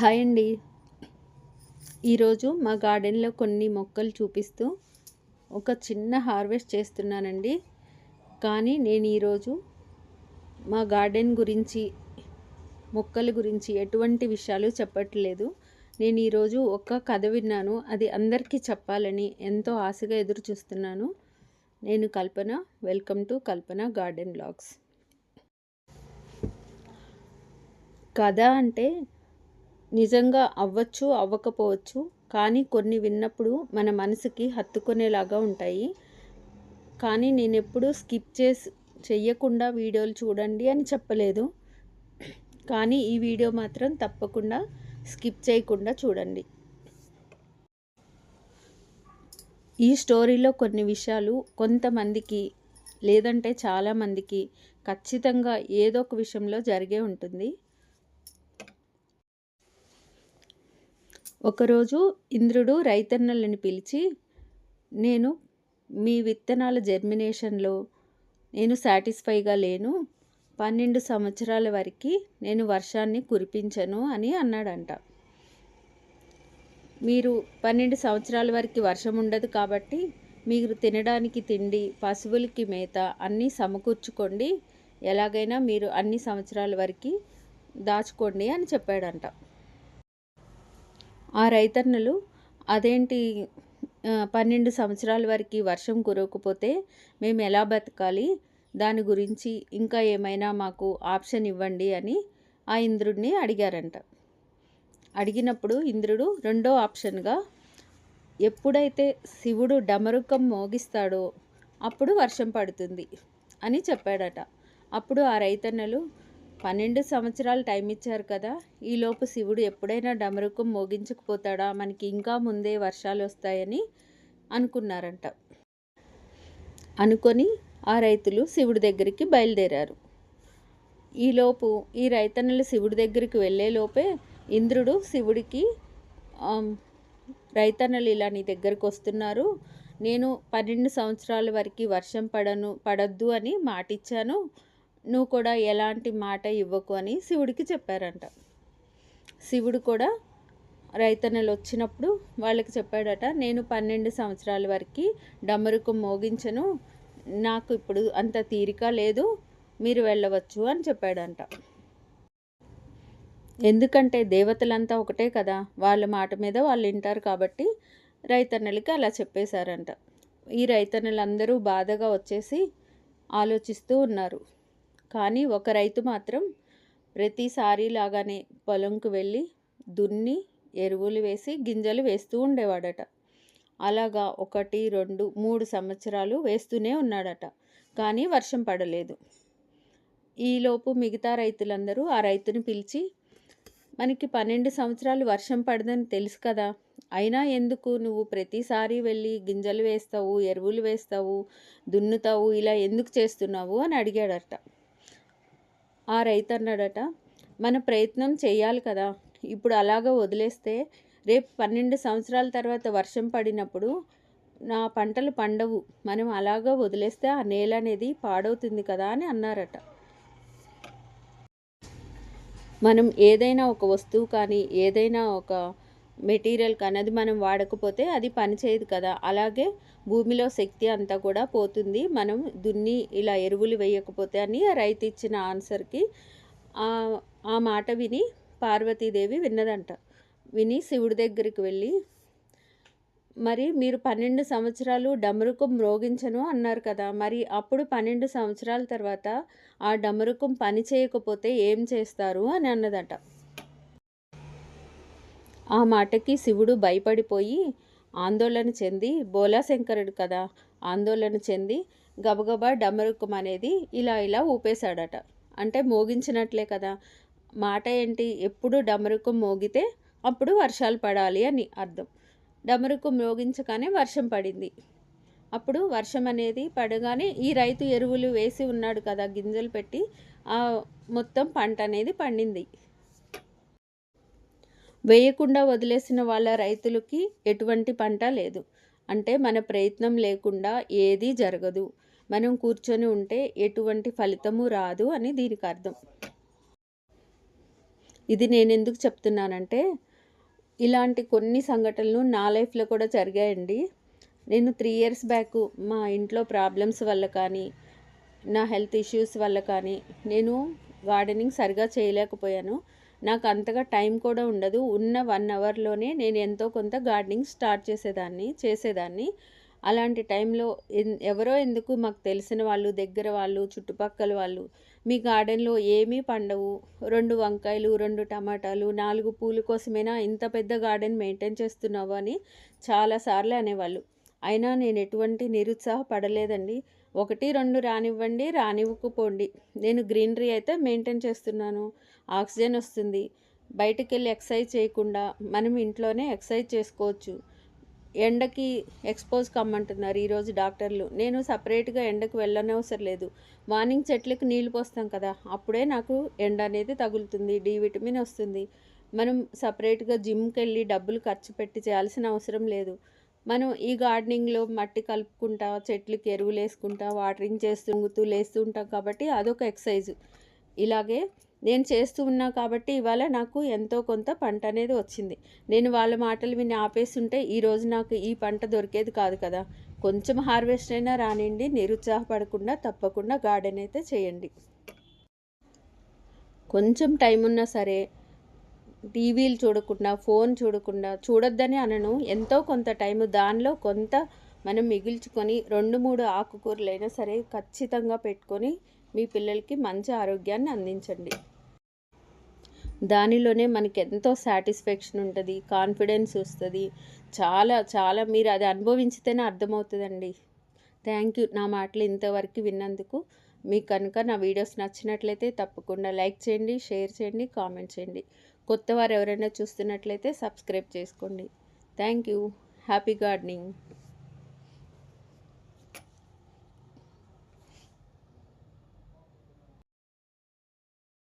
Hi అండి. ఈరోజు మా గార్డెన్లో కొన్ని మొక్కలు చూపిస్తూ ఒక చిన్న హార్వెస్ట్ చేస్తున్నానండి. కానీ నేను ఈరోజు మా గార్డెన్ గురించి మొక్కల గురించి ఎటువంటి విషయాలు చెప్పట్లేదు. నేను ఈరోజు ఒక కథ విన్నాను. అది అందరికీ చెప్పాలని ఎంతో ఆశగా ఎదురు చూస్తున్నాను. నేను Kalpana welcome to Kalpana garden blogs. కథ అంటే నిజంగా అవ్వచ్చు అవ్వకపోవచ్చు కానీ కొన్ని విన్నప్పుడు మన మనసుకి హత్తుకునేలాగా ఉంటాయి. కానీ నేను ఎప్పుడూ స్కిప్ చేసి చెయ్యకుండా వీడియోలు చూడండి అని చెప్పలేదు. కానీ ఈ వీడియో మాత్రం తప్పకుండా స్కిప్ చేయకుండా చూడండి. ఈ స్టోరీలో కొన్ని విషయాలు కొంతమందికి లేదంటే చాలామందికి ఖచ్చితంగా ఏదో ఒక విషయంలో జరిగే ఉంటుంది. ఒకరోజు ఇంద్రుడు రైతన్నలను పిలిచి నేను మీ విత్తనాల జర్మినేషన్లో నేను సాటిస్ఫైగా లేను. పన్నెండు సంవత్సరాల వరకు నేను వర్షాన్ని కురిపించను అని అన్నాడంట. మీరు పన్నెండు సంవత్సరాల వరకు వర్షం ఉండదు కాబట్టి మీరు తినడానికి తిండి పశువులకి మేత అన్నీ సమకూర్చుకోండి. ఎలాగైనా మీరు అన్ని సంవత్సరాల వరకు దాచుకోండి అని చెప్పాడంట. ఆ రైతన్నలు అదేంటి పన్నెండు సంవత్సరాల వరకు వర్షం కురవకపోతే మేము ఎలా బతకాలి? దాని గురించి ఇంకా ఏమైనా మాకు ఆప్షన్ ఇవ్వండి అని ఆ ఇంద్రుడిని అడిగారంట. అడిగినప్పుడు ఇంద్రుడు రెండో ఆప్షన్గా ఎప్పుడైతే శివుడు డమరుకం మోగిస్తాడో అప్పుడు వర్షం పడుతుంది అని చెప్పాడట. అప్పుడు ఆ రైతన్నలు పన్నెండు సంవత్సరాలు టైం ఇచ్చారు కదా. ఈలోపు శివుడు ఎప్పుడైనా డమరుకం మోగించకపోతాడా? మనకి ఇంకా ముందే వర్షాలు వస్తాయని అనుకున్నారంట. అనుకొని ఆ రైతులు శివుడి దగ్గరికి బయలుదేరారు. ఈలోపు ఈ రైతన్నలు శివుడి దగ్గరికి వెళ్ళేలోపే ఇంద్రుడు శివుడికి రైతన్నలు ఇలా నీ దగ్గరకు వస్తున్నారు. నేను పన్నెండు సంవత్సరాల వరకు వర్షం పడను పడద్దు అని మాటిచ్చాను. నువ్వు కూడా ఎలాంటి మాట ఇవ్వకు అని శివుడికి చెప్పారంట. శివుడు కూడా రైతన్నలు వచ్చినప్పుడు వాళ్ళకి చెప్పాడట నేను పన్నెండు సంవత్సరాల వరకు డమరుకు మోగించను. నాకు ఇప్పుడు అంత తీరిక లేదు. మీరు వెళ్ళవచ్చు అని చెప్పాడంట. ఎందుకంటే దేవతలంతా ఒకటే కదా వాళ్ళ మాట మీద వాళ్ళు వింటారు కాబట్టి రైతన్నలకి అలా చెప్పేశారంట. ఈ రైతన్నలందరూ బాధగా వచ్చేసి ఆలోచిస్తూ ఉన్నారు. కానీ ఒక రైతు మాత్రం ప్రతిసారి లాగానే పొలంకు వెళ్ళి దున్ని ఎరువులు వేసి గింజలు వేస్తూ ఉండేవాడట. అలాగా ఒకటి రెండు మూడు సంవత్సరాలు వేస్తూనే ఉన్నాడట. కానీ వర్షం పడలేదు. ఈలోపు మిగతా రైతులందరూ ఆ రైతుని పిలిచి మనకి పన్నెండు సంవత్సరాలు వర్షం పడదని తెలుసు కదా. అయినా ఎందుకు నువ్వు ప్రతిసారి వెళ్ళి గింజలు వేస్తావు ఎరువులు వేస్తావు దున్నుతావు ఇలా ఎందుకు చేస్తున్నావు? అని అడిగాడట. ఆ రైతు అన్నాడట మన ప్రయత్నం చేయాలి కదా. ఇప్పుడు అలాగ వదిలేస్తే రేపు పన్నెండు సంవత్సరాల తర్వాత వర్షం పడినప్పుడు నా పంటలు పండవు. మనం అలాగ వదిలేస్తే ఆ నేల అనేది పాడవుతుంది కదా అని అన్నారట. మనం ఏదైనా ఒక వస్తువు కానీ ఏదైనా ఒక మెటీరియల్ కానీ అది మనం వాడకపోతే అది పనిచేయదు కదా. అలాగే భూమిలో శక్తి అంతా కూడా పోతుంది. మనం దున్ని ఇలా ఎరువులు వేయకపోతే అని రైతు ఇచ్చిన ఆన్సర్కి ఆ మాట విని పార్వతీదేవి విన్నదంట. విని శివుడి దగ్గరికి వెళ్ళి మరి మీరు పన్నెండు సంవత్సరాలు డమరుకం మ్రోగించను అన్నారు కదా. మరి అప్పుడు పన్నెండు సంవత్సరాల తర్వాత ఆ డమరుకం పని చేయకపోతే ఏం చేస్తారు? అని అన్నదట. ఆ మాటకి శివుడు భయపడిపోయి ఆందోళన చెంది బోలాశంకరుడు కదా ఆందోళన చెంది గబగబా డమరుకం అనేది ఇలా ఇలా ఊపేశాడట. అంటే మోగించినట్లే కదా మాట ఏంటి? ఎప్పుడు డమరుకం మోగితే అప్పుడు వర్షాలు పడాలి అని అర్థం. డమరుకం మోగించగానే వర్షం పడింది. అప్పుడు వర్షం అనేది పడగానే ఈ రైతు ఎరువులు వేసి ఉన్నాడు కదా గింజలు పెట్టి మొత్తం పంట అనేది పండింది. వేయకుండా వదిలేసిన వాళ్ళ రైతులకి ఎటువంటి పంట లేదు. అంటే మన ప్రయత్నం లేకుండా ఏదీ జరగదు. మనం కూర్చొని ఉంటే ఎటువంటి ఫలితము రాదు అని దీనికి అర్థం. ఇది నేను ఎందుకు చెప్తున్నానంటే ఇలాంటి కొన్ని సంఘటనలు నా లైఫ్లో కూడా జరిగాయండి. నేను త్రీ ఇయర్స్ బ్యాక్ మా ఇంట్లో ప్రాబ్లమ్స్ వల్ల కానీ నా హెల్త్ ఇష్యూస్ వల్ల కానీ నేను గార్డెనింగ్ సరిగా చేయలేకపోయాను. నాకు అంతగా టైం కూడా ఉండదు. ఉన్న వన్ అవర్లోనే నేను ఎంతో కొంత గార్డెనింగ్ స్టార్ట్ చేసేదాన్ని చేసేదాన్ని. అలాంటి టైంలో ఎవరో ఎందుకు మాకు తెలిసిన వాళ్ళు దగ్గర వాళ్ళు చుట్టుపక్కల వాళ్ళు మీ గార్డెన్లో ఏమీ పండవు. రెండు వంకాయలు రెండు టమాటాలు నాలుగు పూల కోసమైనా ఇంత పెద్ద గార్డెన్ మెయింటైన్ చేస్తున్నావు అని చాలాసార్లు అనేవాళ్ళు. అయినా నేను ఎటువంటి నిరుత్సాహపడలేదండి. ఒకటి రెండు రానివ్వండి రానివ్వకపోండి. నేను గ్రీనరీ అయితే మెయింటైన్ చేస్తున్నాను. ఆక్సిజన్ వస్తుంది. బయటికి వెళ్ళి ఎక్సర్సైజ్ చేయకుండా మనం ఇంట్లోనే ఎక్సర్సైజ్ చేసుకోవచ్చు. ఎండకి ఎక్స్పోజ్ కమ్మంటున్నారు ఈరోజు డాక్టర్లు. నేను సపరేట్గా ఎండకు వెళ్ళనవసరం లేదు. మార్నింగ్ చెట్లకు నీళ్ళు పోస్తాం కదా అప్పుడే నాకు ఎండ అనేది తగులుతుంది డి విటమిన్ వస్తుంది. మనం సపరేట్గా జిమ్కి వెళ్ళి డబ్బులు ఖర్చు పెట్టి చేయాల్సిన అవసరం లేదు. మనం ఈ గార్డెనింగ్లో మట్టి కలుపుకుంటా చెట్లకి ఎరువులు వేసుకుంటా వాటరింగ్ చేస్తూ లేస్తూ ఉంటాం కాబట్టి అదొక ఎక్సర్సైజ్ ఇలాగే నేను చేస్తూ ఉన్నా కాబట్టి ఇవాళ నాకు ఎంతో కొంత పంట అనేది వచ్చింది. నేను వాళ్ళ మాటలు విని ఆపేస్తుంటే ఈరోజు నాకు ఈ పంట దొరికేది కాదు కదా. కొంచెం హార్వెస్ట్ అయినా రానివ్వండి నిరుత్సాహపడకుండా తప్పకుండా గార్డెన్ అయితే చేయండి. కొంచెం టైం ఉన్నా సరే టీవీలు చూడకుండా ఫోన్ చూడకుండా చూడొద్దని అనను. ఎంతో కొంత టైం దానిలో కొంత మనం మిగిల్చుకొని రెండు మూడు ఆకుకూరలైనా సరే ఖచ్చితంగా పెట్టుకొని మీ పిల్లలకి మంచి ఆరోగ్యాన్ని అందించండి. దానిలోనే మనకి ఎంతో సాటిస్ఫాక్షన్ ఉంటుంది కాన్ఫిడెన్స్ వస్తుంది. చాలా చాలా మీరు అది అనుభవించితేనే అర్థమవుతుందండి. Thank you. నా మాటలు ఇంతవరకు విన్నందుకు మీకు కనుక నా వీడియోస్ నచ్చినట్లయితే తప్పకుండా లైక్ చేయండి షేర్ చేయండి కామెంట్ చేయండి. కొత్త వారు ఎవరైనా చూస్తున్నట్లయితే సబ్స్క్రైబ్ చేసుకోండి. Thank you. Happy gardening.